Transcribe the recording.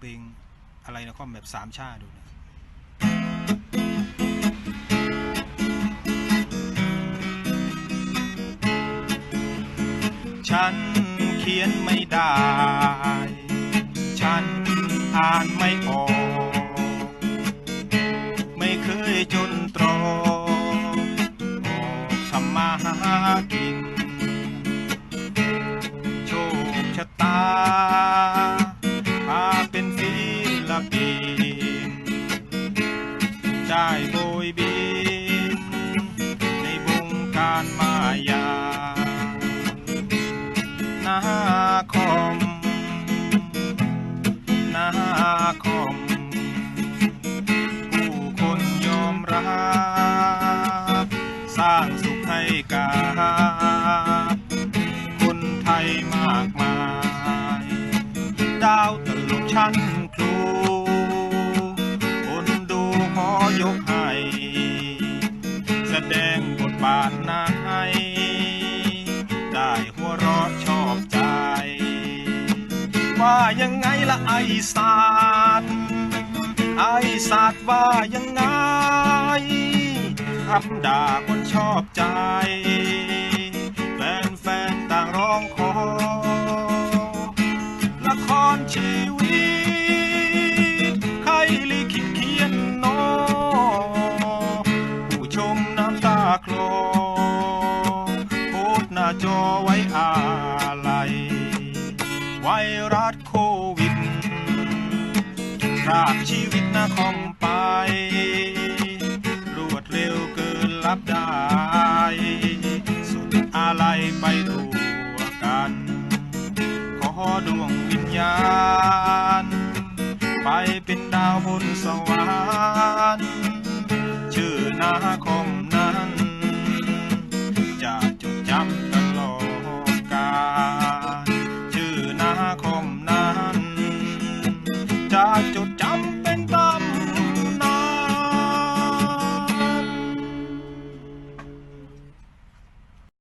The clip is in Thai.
เพลงอะไรนะคอมแบบสามชาดูนะฉันเขียนไม่ได้ ฉันอ่านไม่ออก ไม่เคยจนตรอกออกทำมาหากิน โชคชะตา ลปินได้โบยบินในวงการมายานาคอมนาคอมผู้คนยอมรับ สร้างสุขให้กับคนไทยมากมาย ดาวตลกชั้น บาทนายได้หัวเราะชอบใจ ว่ายังไงละไอศาสตร์ไอศาสตร์ว่ายังไงคำด่าคนชอบใจ แฟนๆต่างร้องขอละครชี โพสต์หน้าจอไว้อาลัยไวรัสโควิดรากชีวิตนาคอมไป รวดเร็วเกินรับได้ สุดอะไรไปตัวกัน ขอดวงวิญญาณ ไปเป็นดาวบนสวรรค์ชื่อนาคม จะจดจำเป็นตา